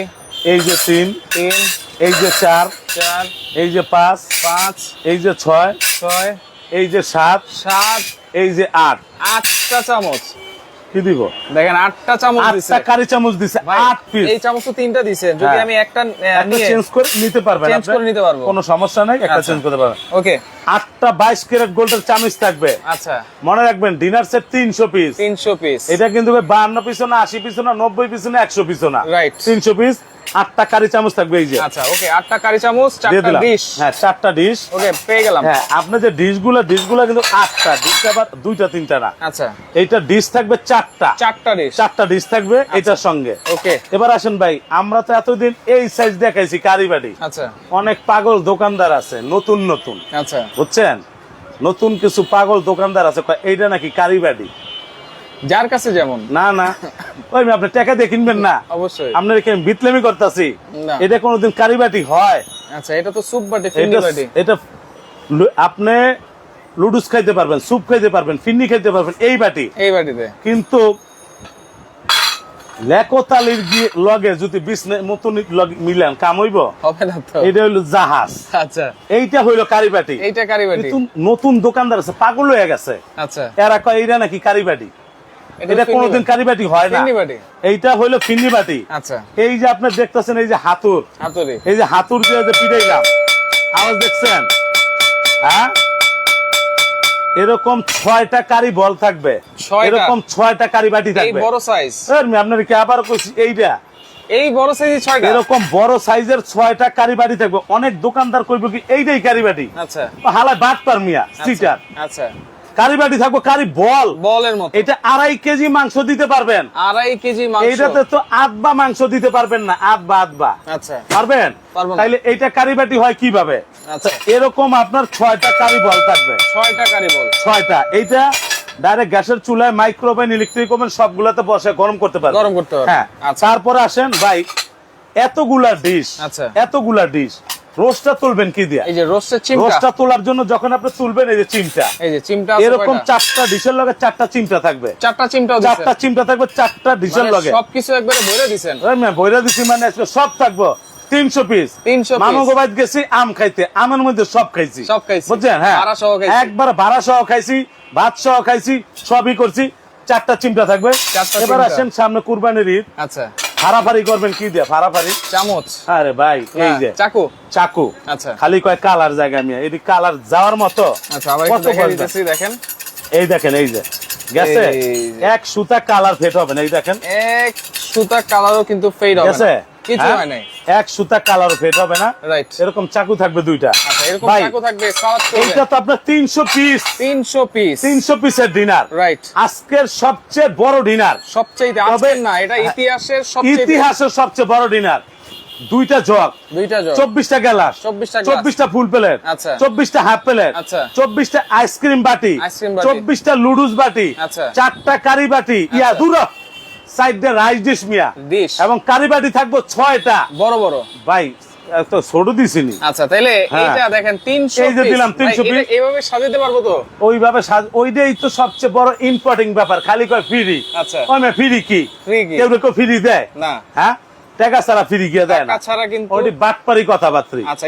এই যে তিন
তিন
এই যে চার
চার
এই যে পাঁচ
পাঁচ
এই যে ছয়
ছয়
এই যে সাত
সাত
এই যে আট।
আটটা চামচ।
কি দিব?
দেখেন আটটা চামচ দিছে।
আটটা কারি চামচ দিছে আট পিস
এই চামচ তো তিনটা দিছে। যদি
হ্যাঁ।
আমি একটা নিয়ে
চেঞ্জ করে নিতে পারবেন
Change করে নিতে পারব।
কোনো সমস্যা নাই একটা
আচ্ছা।
চেঞ্জ করতে পারবেন।
ওকে
আটটা বাইশ ক্যারেট গোল্ডের চামচ থাকবে।
আচ্ছা।
মনে রাখবেন ডিনার সেট পিস
তিনশো পিস
এটা কিন্তু বাহান্ন পিছু না আশি পিস না নব্বই পিছু না একশো পিছু না।
রাইট
তিনশো পিস আটটা কারি চামচ থাকবে এই যে।
আচ্ছা ওকে আটটা কারি চামচ চারটা ডিশ
হ্যাঁ চারটা ডিশ
ওকে পেয়ে গেলাম।
হ্যাঁ আপনার যে ডিশগুলো ডিশগুলো কিন্তু আটটা ডিশ আবার দুইটা তিনটা না।
আচ্ছা।
এইটা ডিশ থাকবে চারটা।
চারটা ডিশ
চারটা ডিশ থাকবে এটার সঙ্গে।
ওকে
এবার আসেন ভাই আমরা তো এতদিন এই সাইজ দেখাইছি কারি বাড়ি
আচ্ছা।
অনেক পাগল দোকানদার আছে নতুন নতুন।
আচ্ছা।
বুঝছেন? নতুন কিছু পাগল দোকানদার আছে এইটা নাকি কারি বাড়ি
যার কাছে যেমন।
না না। ওই আপনি টাকা দিয়ে কিনবেন না।
অবশ্যই।
আপনার এখানে বিতলেমি করতেছি? এটা কোনোদিন কারি বাটি হয়?
আচ্ছা এটা তো স্যুপ বাটি
এটা আপনি লুডুস খাইতে পারবেন স্যুপ খাইতে পারবেন ফিন্নি খাইতে পারবেন এই বাটি।
এই বাটিতে।
কিন্তু লেকতালির লগে যদি বিষ্ণে মতন মিলান কাম হইব?
হবে না তো।
এটা হইল জাহাজ।
আচ্ছা।
এইটা হইল কারিবাটি
এইটা কারি বাটি।
কিন্তু নতুন দোকানদার আছে পাগল হয়ে গেছে।
আচ্ছা।
এরা কয় এইটা নাকি কারিবাটি
এটা
কোনোদিন
বাটি।
কারিবাটি হয় না। এইটা হইল ফিন্নি বাটি।
আচ্ছা।
এই যে আপনি দেখতেছেন এই যে হাতুর।
হাতুড়ি।
এই যে হাতুর দিয়ে যে পিটাইলাম। আওয়াজ দেখছেন? হ্যাঁ? এরকম ছয়টা কারি বল থাকবে? এরকম ছয়টা কারি বাটি
এই
থাকবে।
বড় সাইজ
এর মেয়ে, আপনার কি আবার কইছি? এইটা?
এই বড় সাইজ ছয়টা?
এরকম বড় সাইজের ছয়টা কারি বাটি থাকবে। অনেক দোকানদার কইবে কি এইটাই কারি বাটি।
আচ্ছা।
হালায় বাট পার মিয়া সিটার।
আচ্ছা।
কারি বাটি থাকবে কারি বল।
বলের মতো।
এটা আড়াই কেজি মাংস দিতে পারবেন।
আড়াই কেজি মাংস।
এইটাতে তো আধবা মাংস দিতে পারবেন না আধবা আধবা।
আচ্ছা।
পারবেন?
পারব
তাইলে এইটা কারি বাটি হয় কীভাবে?
আচ্ছা।
এরকম আপনার ছয়টা কারি বল থাকবে।
ছয়টা কারি বল।
ছয়টা। এইটা ডাইরেক্ট গ্যাসের চুলায় মাইক্রোওভেন ইলেকট্রিক ওভেন সবগুলাতে বসে গরম করতে পারবেন।
গরম করতে পারবেন।
হ্যাঁ।
আচ্ছা।
তারপরে আসেন ভাই এতগুলা ডিশ
আচ্ছা।
এতগুলা ডিশ রোস্টটা তুলবেন কি দিয়া?
এই যে রোস্টের চিমটা।
রোস্টটা তোলার জন্য যখন আপনি তুলবেন এই যে চিমটা
এই যে চিমটা
এরকম চারটা ডিশের লগে চারটা চিমটা থাকবে।
চারটা দিছেন
চারটা চিমটা থাকবে চারটা ডিশের
মানে
লগে।
সবকিছু একবারে ভরে
মেয়ে, বইরা দিছি মানে আজকে সব থাকব। তিনশো পিস
300 piece।
মামগোবাদ গেছি আম খাইতে। আমের মধ্যে সব খাইছি।
সব খাইছি।
বুঝছেন? হ্যাঁ।
সহ
একবার ভাড়া সহ খাইছি ভাত সহ খাইছি সবই করছি। চারটা চিমটা থাকবে।
চারটা
এবার আসেন সামনে কুরবানির ঈদ।
আচ্ছা।
ফাড়াফাড়ি করবেন কি দিয়ে? ফাড়াফাড়ি?
চামচ।
আরে ভাই এই
হ্যাঁ,
যে।
চাকু।
চাকু।
আচ্ছা।
খালি কয় কালার জায়গা আমি এই কালার যাওয়ার মতো।
আচ্ছা আবার একটু দেখে দেখেন।
এই দেখেন এই যে। গেছে? এক সুতা কালার ফেট হবে না এই দেখেন।
এক সুতা কালারও কিন্তু ফেড হবে
গেছে?
কিছু
হ্যাঁ?
নাই।
এক সুতা কালার ফেট হবে না।
রাইট
এরকম চাকু থাকবে দুইটা।
আচ্ছা এরকম চাকু থাকবে সালাদ
তো আপনার তিনশো পিস
300 পিস
তিনশো পিসের ডিনার
রাইট
আজকের সবচেয়ে বড় ডিনার
সবচেয়ে আজকের না এটা ইতিহাসের সবচেয়ে
ইতিহাসের সবচেয়ে বড় ডিনার দুইটা জগ।
দুইটা জগ।
চব্বিশটা গ্লাস। চব্বিশটা ফুল প্লেট
আচ্ছা।
চব্বিশটা হাফ প্লেট
আচ্ছা।
চব্বিশটা আইসক্রিম বাটি। চব্বিশটা লুডুস বাটি।
আচ্ছা।
চারটা কারি বাটি। ইয়া
আচ্ছা।
দূর সাইডে রাইস ডিশ মিয়া।
ডিশ।
এবং কারি বাটি থাকব ছয়টা।
বড় বড়।
ভাই তো ছোট দিছিনি।
আচ্ছা তাহলে এটা দেখেন 300
এই যে দিলাম
ভাই,
300 পিস
এইভাবে সাজাতে পারব তো?
ওইভাবে সাজ ওইটাই তো সবচেয়ে বড় ইম্পর্টিং ব্যাপার। খালি কয় ফ্রি
আচ্ছা।
ওই ফ্রি কি?
ফ্রি কি?
কেউ কেউ ফ্রি দেয়।
না।
হ্যাঁ? টাকা ছাড়া ফ্রি গিয়ে দেয় না।
ছাড়া কিন্তু
ওটি বাটপারি কথাবার্তা
আচ্ছা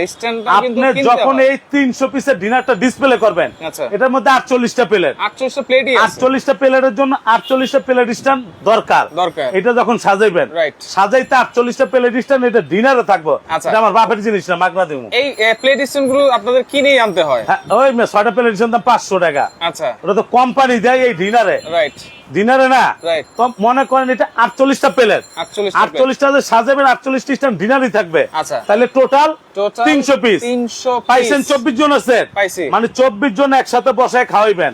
আপনি যখন এই তিনশো পিসের ডিনারটা ডিসপ্লে করবেন
আচ্ছা।
এটার মধ্যে আটচল্লিশটা প্লেট
48টা প্লেটই আছে।
আটচল্লিশটা প্লেটের জন্য আটচল্লিশটা প্লেট স্ট্যান্ড দরকার।
দরকার।
এটা যখন সাজাইবেন সাজাইতে আটচল্লিশটা প্লেট স্ট্যান্ড এটা ডিনারে থাকব।
আচ্ছা।
এটা আমার বাপের জিনিস না মাগনা দিব
এই প্লেট স্ট্যান্ডগুলো আপনাদের কিনেই আনতে হয়।
হ্যাঁ ওই ছয়টা প্লেট স্ট্যান্ড দাম পাঁচশো টাকা।
আচ্ছা।
ওটা তো কোম্পানি দেয় এই ডিনারে
রাইট
ডিনারে না? মনে করেন এটা আটচল্লিশটা প্লেট। আটচল্লিশটা যে সাজাবেন আটচল্লিশটা স্ট্যান্ড ডিনারই থাকবে।
আচ্ছা।
তাহলে টোটাল তিনশো পিস
300
পাইছেন চব্বিশ জন আছে। মানে চব্বিশ জন একসাথে বসায় খাওয়াইবেন।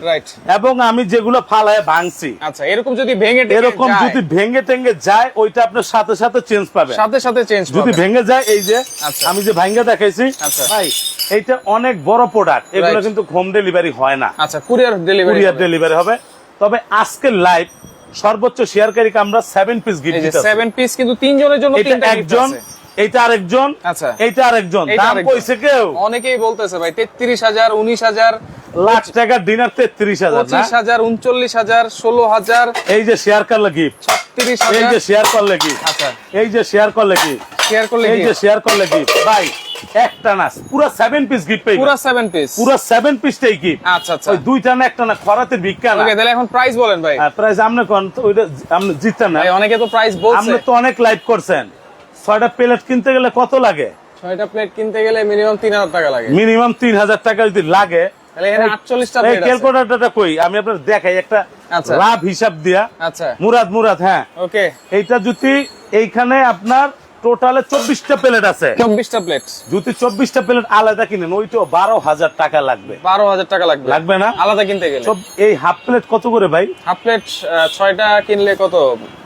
এবং আমি যেগুলো ফালায় ভাঙছি।
আচ্ছা এরকম যদি ভেঙে
এরকম যদি ভেঙে টেঙ্গে যায় ওইটা আপনার সাথে সাথে চেঞ্জ পাবে
সাথে সাথে চেঞ্জ
যদি ভেঙে যায় এই যে
আচ্ছা।
আমি যে ভাঙ্গা দেখাইছি
আচ্ছা।
ভাই এইটা অনেক বড় প্রোডাক্ট এগুলো কিন্তু হোম ডেলিভারি হয় না।
আচ্ছা কুরিয়ার ডেলিভারি
কুরিয়ার ডেলিভারি হবে। তবে আজকে লাইভ সর্বোচ্চ শেয়ারকারীকে আমরা সেভেন পিস গিফট
দিতে
সেভেন
7 পিস কিন্তু তিনজনের জন্য তিনটা
একজন। এইটা আরেকজন
আচ্ছা।
এইটা আরেকজন। দাম কইছে কেউ?
অনেকেই বলতেছে ভাই 33000 19000
লাখ টাকার ডিনার তেত্রিশ হাজার না?
25000 39000 16000
এই যে শেয়ার লাগি গিফট এই যে শেয়ার করলে গিফট
আচ্ছা।
এই যে শেয়ার করলে গিফট
শেয়ার করলে
এই যে শেয়ার করলে গিফট ভাই একটা না পুরো সেভেন পিস গিফট পেয়ে
পুরো 7 পিস
পুরো সেভেন পিসটাই গিফট
আচ্ছা আচ্ছা।
ওই দুইটা না একটা না খরাতে ভিক্ষা না।
ওকে তাহলে এখন প্রাইস বলেন ভাই।
প্রাইস আপনি কোন? তো ওইটা আপনি জিততেন না।
ভাই অনেকে তো প্রাইস বলছে।
আপনি তো অনেক লাইভ করছেন। ছয়টা প্লেট কিনতে গেলে কত লাগে?
ছয়টা প্লেট কিনতে গেলে মিনিমাম 3000 টাকা লাগে।
মিনিমাম তিন হাজার টাকা যদি লাগে
তাহলে এখানে 48টা
এই
প্লেট আছে।
ক্যালকুলেটরটা কই? আমি আপনার দেখাই একটা
আচ্ছা।
লাভ হিসাব দিয়া।
আচ্ছা।
মুরাদ মুরাদ হ্যাঁ।
ওকে।
এইটা যদি এইখানে আপনার টোটালে চব্বিশটা প্লেট আছে।
24টা প্লেট।
যদি চব্বিশটা প্লেট আলাদা কিনেন ওইটাও বারো হাজার টাকা লাগবে।
12000 টাকা লাগবে।
লাগবে না?
আলাদা কিনতে গেলে।
এই হাফ প্লেট কত করে ভাই?
হাফ প্লেট ছয়টা কিনলে কত?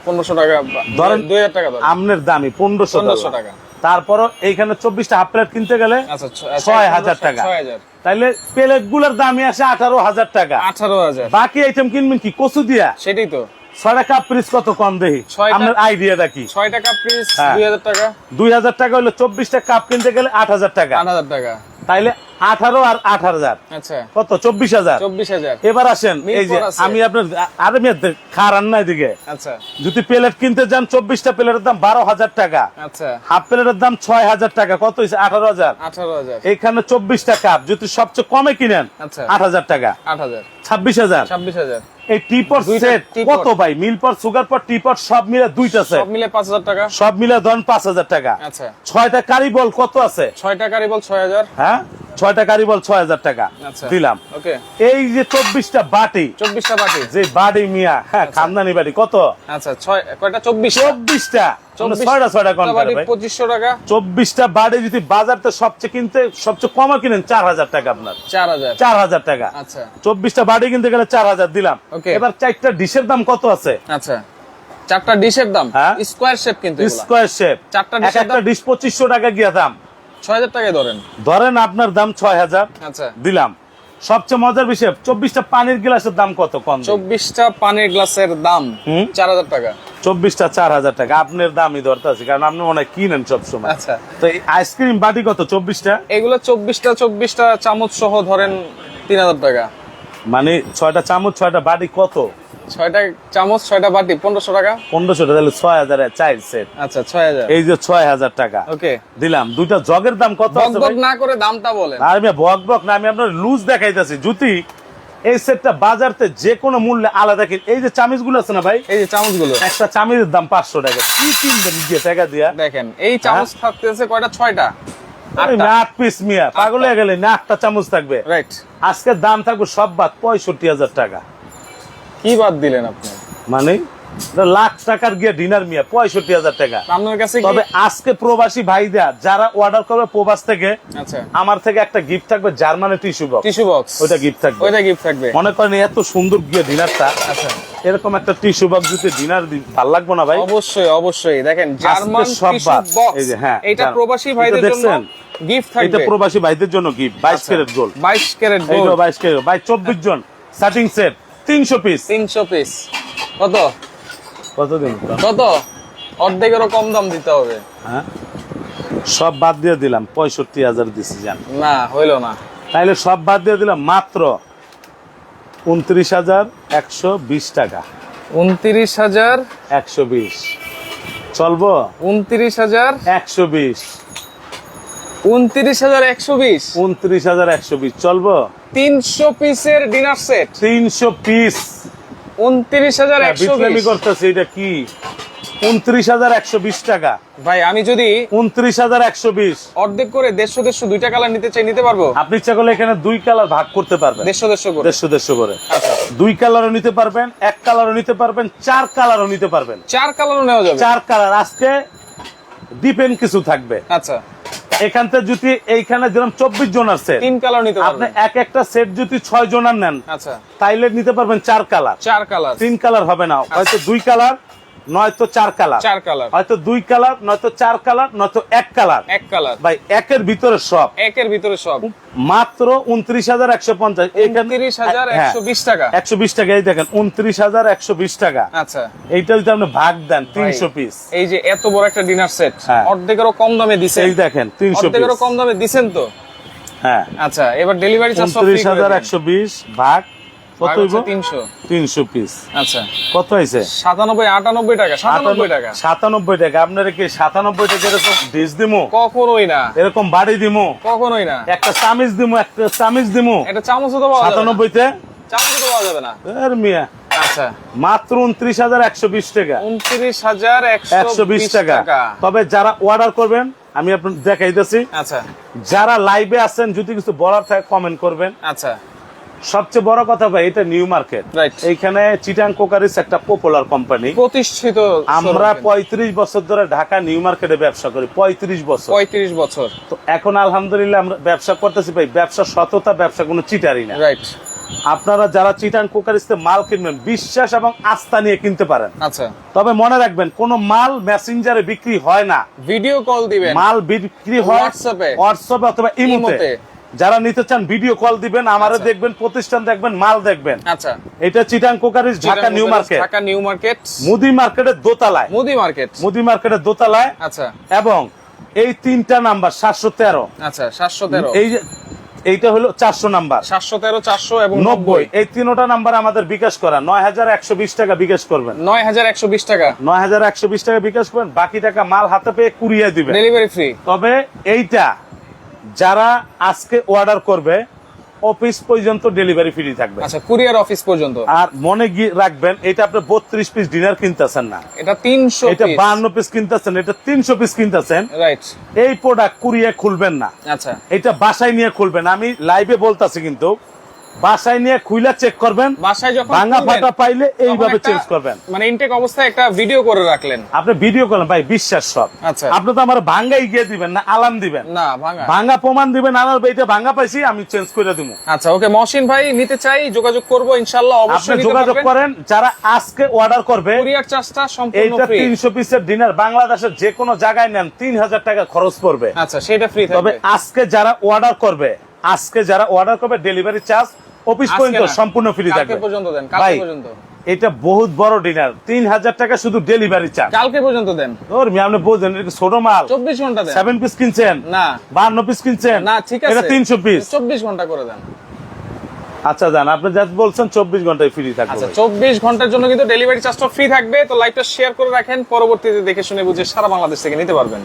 পনেরোশো টাকা
ধরেন
দুই হাজার টাকা
দামই পনেরোশো
পনেরোশো টাকা।
তারপরও এইখানে চব্বিশটা হাফ প্লেট কিনতে গেলে
আচ্ছা
ছয় হাজার টাকা। তাইলে প্লেটগুলার দামই আসে আঠারো হাজার টাকা।
আঠারো হাজার।
বাকি আইটেম কিনবেন কি? কচু দিয়া?
সেটাই তো।
ছয়টা কাপ পিস কত কম দেহি আপনার আইডিয়াটা কি?
ছয় টাকা পিস। দুই হাজার টাকা।
দুই হাজার টাকা হলে চব্বিশটা কাপ কিনতে গেলে আট হাজার টাকা।
আট হাজার টাকা।
তাইলে আঠারো আর আট হাজার।
আচ্ছা।
কত? চব্বিশ হাজার।
চব্বিশ হাজার।
এবার আসেন এই যে আমি আপনার আরে খারান না এদিকে।
আচ্ছা।
যদি প্লেট কিনতে যান চব্বিশটা প্লেটের দাম বারো হাজার টাকা।
আচ্ছা।
হাফ প্লেটের দাম ছয় হাজার টাকা। কত হয়েছে আঠারো হাজার। এখানে চব্বিশটা কাপ। যদি সবচেয়ে কমে কিনেন। আট হাজার টাকা।
আট হাজার।
ছাব্বিশ হাজার।
ছাব্বিশ হাজার।
এই টিপট সেট কত ভাই? মিল পর সুগার পর টিপট সব মিলে দুইটা সেট
সব মিলে পাঁচ হাজার টাকা।
সব মিলে ধরেন পাঁচ হাজার টাকা।
আচ্ছা।
ছয়টা কারি বল কত আছে?
ছয়টা কারি বল ছয় হাজার।
হ্যাঁ? ছয়টা কারি বল ছয় হাজার টাকা।
আচ্ছা।
দিলাম।
ওকে।
এই যে চব্বিশটা বাটি।
চব্বিশটা বাটি।
যে বাড়ি মিয়া হ্যাঁ খানদানি বাড়ি কত?
আচ্ছা ছয় কয়টা? চব্বিশ
চব্বিশটা। ছয়টা ছয়টা কম করে ভাই।
পঁচিশশো টাকা।
চব্বিশটা বাড়ি যদি বাজারতে সবচেয়ে কিনতে সবচেয়ে কমা কিনেন চার হাজার টাকা আপনার।
চার হাজার।
টাকা।
আচ্ছা।
চব্বিশটা বাড়ি কিনতে গেলে চার হাজার দিলাম। এবার চারটা ডিশের দাম কত আছে?
আচ্ছা। চারটা ডিশের দাম?
হ্যাঁ?
স্কোয়ার শেপ কিন্তু
স্কোয়ার শেপ।
চারটা
একটা ডিশ পঁচিশশো টাকা গিয়া দাম।
ছয় হাজার টাকায় ধরেন।
ধরেন আপনার দাম ছয় হাজার।
আচ্ছা।
দিলাম। সবচেয়ে মজার বিষয় চব্বিশটা পানির গ্লাসের দাম কত কম?
চব্বিশটা পানির গ্লাসের দাম। চার হাজার টাকা।
চব্বিশটা চার হাজার টাকা। আপনার দামই দরকার আছে কারণ আপনি অনেক কিনেন সবসময়।
আচ্ছা।
তো এই আইসক্রিম বাটি কত চব্বিশটা?
এগুলো চব্বিশটা চব্বিশটা চামচ সহ ধরেন তিন হাজার টাকা।
মানে ছয়টা চামচ ছয়টা বাটি কত?
ছয়টা চামচ ছয়টা বাটি পনেরোশো টাকা?
পনেরোশো টাকা তাহলে ছয় হাজার চার সেট
আচ্ছা ছয় হাজার।
এই যে ছয় হাজার টাকা।
ওকে।
দিলাম। দুইটা জগের দাম কত
বক? না করে দামটা বলেন।
আর আমি বক বক না আমি আপনার লুজ দেখাইতেছি। জুতি এই সেটটা বাজারতে যে কোনো মূল্যে আলাদা কিন এই যে চামিচগুলো আছে না ভাই?
এই যে চামচগুলো।
একটা চামিচের দাম পাঁচশো টাকা। কি কিনবেন গিয়ে টাকা দিয়া?
দেখেন এই চামচ থাকতেছে কয়টা? ছয়টা।
আট পিস মিয়া পাগল হয়ে গেলে না আটটা চামচ থাকবে।
রাইট
আজকের দাম থাকবে সব বাদ পঁয়ষট্টি হাজার টাকা।
কি বাদ দিলেন আপনি?
মানে লাখ টাকার গিয়ে ডিনার মিয়া পঁয়ষট্টি হাজার টাকা।
আপনার কাছে
তবে আজকে প্রবাসী ভাইরা যারা অর্ডার করবে প্রবাস থেকে
আচ্ছা।
আমার থেকে একটা গিফট থাকবে Germany tissue box
tissue box
ওইটা গিফট থাকবে।
ওইটা গিফট থাকবে।
মনে করেন এত সুন্দর গিয়ে ডিনারটা
আচ্ছা।
এরকম একটা টিস্যু বক্স যদি ডিনার ভালো লাগবে না ভাই?
অবশ্যই অবশ্যই। দেখেন জার্মান টিস্যু বক্স
এই যে, হ্যাঁ,
এটা প্রবাসী ভাইদের জন্য? গিফট
এটা প্রবাসী ভাইদের জন্য গিফট বাইশ
আচ্ছা।
Carat gold.
22 carat gold.
বাইশ ক্যারেট ভাই চব্বিশ জন। স্টার্টিং সেট তিনশো পিস
300 পিস কত?
কত দিন?
কত? অর্ধেকেরও কম দাম দিতে হবে।
হ্যাঁ। সব বাদ দিয়ে দিলাম পঁয়ষট্টি হাজার দিছি জান।
না হইল না।
তাইলে সব বাদ দিয়ে দিলাম মাত্র উনত্রিশ হাজার একশো বিশ টাকা।
উনত্রিশ হাজার
একশো বিশ। চলবো?
উনত্রিশ হাজার
একশো বিশ।
উনত্রিশ হাজার একশো বিশ।
উনত্রিশ হাজার একশো বিশ। চলবো?
তিনশো পিসের ডিনার সেট
তিনশো পিস।
উনত্রিশ হাজার একশো
বিপ্লবী করতেছে এটা কি? উনত্রিশ হাজার একশো বিশ টাকা।
ভাই আমি যদি
উনত্রিশ হাজার একশো বিশ।
অর্ধেক করে দেড়শো দেড়শো দুইটা কালার নিতে চাই নিতে পারব?
আপনি ইচ্ছা করলে এখানে দুই কালার ভাগ করতে পারবেন।
দেড়শো দেড়শো করে।
দেড়শো দেড়শো করে।
আচ্ছা।
দুই কালারও নিতে পারবেন এক কালারও নিতে পারবেন চার কালারও নিতে পারবেন।
চার কালারও নেওয়া যাবে।
চার কালার আজকে ডিপেন্ড কিছু থাকবে।
আচ্ছা।
এখান থেকে যদি এইখানে যেরকম চব্বিশ জন সেট
তিন কালার নিতে
আপনি এক একটা সেট যদি ছয় জনের নেন।
আচ্ছা।
তাইলে নিতে পারবেন চার কালার
চার কালার
তিন কালার হবে না হয়তো দুই কালার নয়তো চার কালার।
চার কালার।
হয়তো দুই কালার নয়তো চার কালার নয়তো এক কালার।
এক কালার।
ভাই একের ভিতরে সব।
একের ভিতরে সব।
মাত্র উনত্রিশ হাজার একশো পঞ্চাশ।
উনত্রিশ হাজার
হ্যাঁ।
একশো বিশ টাকা।
একশো বিশ টাকা। এই দেখেন উনত্রিশ হাজার একশো বিশ টাকা।
আচ্ছা।
এইটা যদি আপনি ভাগ দেন তিনশো পিস।
এই যে এত বড় একটা ডিনার সেট
হ্যাঁ।
অর্ধেকেরও কম দামে দিছেন
এই দেখেন তিনশো
অর্ধেকেরও কম দামে দিছেন তো?
হ্যাঁ।
আচ্ছা এবার ডেলিভারি চার্জ
উনত্রিশ হাজার একশো বিশ ভাগ কত পিস
আচ্ছা।
কত হয়েছে
সাতানব্বই আটানব্বই টাকা সাতানব্বই টাকা।
সাতানব্বই টাকা। আপনারা কি সাতানব্বই টাকা এরকম ডিশ দিমু?
কখনোই না।
এরকম বাড়ি দিমু?
কখনোই না।
একটা চামিচ দিমু একটা চামিচ দিমু?
এটা চামচও তো পাওয়া যাবে না।
সাতানব্বইতে?
তো পাওয়া যাবে না।
এর মিয়া।
আচ্ছা।
মাত্র উনত্রিশ হাজার একশো বিশ টাকা।
উনত্রিশ হাজার
একশো বিশ টাকা। তবে যারা অর্ডার করবেন আমি আপনার দেখাইতেছি।
আচ্ছা।
যারা লাইভে আছেন যদি কিছু বলার থাকে কমেন্ট করবেন।
আচ্ছা।
সবচেয়ে বড় কথা ভাই এটা নিউ মার্কেট. এইখানে চিটাং কোকারিস একটা পপুলার কোম্পানি
প্রতিষ্ঠিত
আমরা পঁয়ত্রিশ বছর ধরে ঢাকা নিউ মার্কেটে ব্যবসা করি পঁয়ত্রিশ বছর।
পঁয়ত্রিশ বছর।
তো এখন আলহামদুলিল্লাহ আমরা ব্যবসা করতেছি ভাই ব্যবসা সততা ব্যবসা কোনো চিটারি না।
রাইট
আপনারা যারা চিটাং কোকারিসতে মাল কিনবেন বিশ্বাস এবং আস্থা নিয়ে কিনতে পারেন।
আচ্ছা।
তবে মনে রাখবেন কোন মাল মেসেঞ্জারে বিক্রি হয় না।
ভিডিও কল দিবেন।
মাল বিক্রি হয়
হোয়াটসঅ্যাপে।
হোয়াটসঅ্যাপে অথবা ইমোতে। যারা নিতে চান ভিডিও কল দিবেন আমারে
আচ্ছা।
দেখবেন প্রতিষ্ঠান দেখবেন মাল দেখবেন।
আচ্ছা।
এটা Chittagong crockeries Dhaka new market.
Dhaka new market.
মুদি মার্কেটের দোতলায়।
মুদি মার্কেট।
মুদি মার্কেটের দোতলায়।
আচ্ছা।
এবং এই তিনটা নাম্বার সাতশো তেরো।
আচ্ছা সাতশো তেরো।
এই যে এইটা হলো চারশো নাম্বার।
সাতশো তেরো চারশো এবং
নব্বই।
নব্বই।
এই তিনোটা নাম্বার আমাদের বিকাশ করা। নয় হাজার একশো বিশ টাকা বিকাশ করবেন।
নয় হাজার একশো বিশ টাকা।
নয় হাজার একশো বিশ টাকা বিকাশ করবেন। বাকি টাকা মাল হাতে পেয়ে কুড়িয়ে দিবেন।
ডেলিভারি ফ্রি
তবে এইটা যারা আজকে অর্ডার করবে অফিস পর্যন্ত ডেলিভারি ফ্রি থাকবে।
আচ্ছা কুরিয়ার অফিস পর্যন্ত।
আর মনে রাখবেন এটা আপনি বত্রিশ পিস ডিনার কিনতেছেন না।
এটা তিনশো
এটা বান্ন পিস কিনতেছেন এটা তিনশো পিস কিনতেছেন।
রাইট
এই প্রোডাক্ট কুরিয়ার খুলবেন না।
আচ্ছা।
এটা বাসায় নিয়ে খুলবেন। আমি লাইভে বলতাছি কিন্তু বাসায় নিয়ে খুইলা চেক করবেন
বাসায় যখন
ভাঙা ফাটা পাইলে এইভাবে চেঞ্জ করবেন।
মানে ইনটেক অবস্থায় একটা ভিডিও করে রাখলেন।
আপনি ভিডিও করেন ভাই বিশ্বাস সব।
আচ্ছা।
আপনি তো আমার ভাঙ্গাই গিয়ে দিবেন না আলাম দিবেন।
না ভাঙা।
ভাঙ্গা প্রমাণ দিবেন আমার এইটা ভাঙ্গা পাইছি আমি চেঞ্জ করে দিব
আচ্ছা ওকে মহসিন ভাই নিতে চাই যোগাযোগ করব ইনশাআল্লাহ অবশ্যই নিতে
যোগাযোগ করেন যারা আজকে অর্ডার করবে
কুরিয়ার চার্জটা সম্পূর্ণ
এইটা
ফ্রি
তিনশো পিসের ডিনার বাংলাদেশের যে কোনো জায়গায় নেন তিন হাজার টাকা খরচ পড়বে।
আচ্ছা সেটা ফ্রি থাকবে।
তবে আজকে যারা অর্ডার করবে আজকে যারা অর্ডার করবে ডেলিভারি চার্জ অফিস পর্যন্ত সম্পূর্ণ ফ্রি
কালকে
থাকবে।
পর্যন্ত দেন, কালকে
ভাই
পর্যন্ত।
এটা বহুত বড় ডিনার তিন হাজার টাকা শুধু ডেলিভারি চার্জ
কালকে পর্যন্ত দেন।
ওর মি আপনি বোঝেন এটা ছোট মাল।
চব্বিশ ঘণ্টা দেন।
সেভেন পিস কিনছেন?
না।
বান্ন পিস কিনছেন?
না ঠিক আছে।
এটা তিনশো পিস
চব্বিশ ঘণ্টা করে দেন।
আচ্ছা জান আপনি যা বলছেন চব্বিশ ঘন্টায় ফ্রি থাকবে
আচ্ছা। চব্বিশ ঘণ্টার জন্য কিন্তু ডেলিভারি চার্জটা ফ্রি থাকবে। তো লাইভটা শেয়ার করে রাখেন। পরবর্তীতে দেখে শুনে বুঝে সারা বাংলাদেশ থেকে নিতে পারবেন।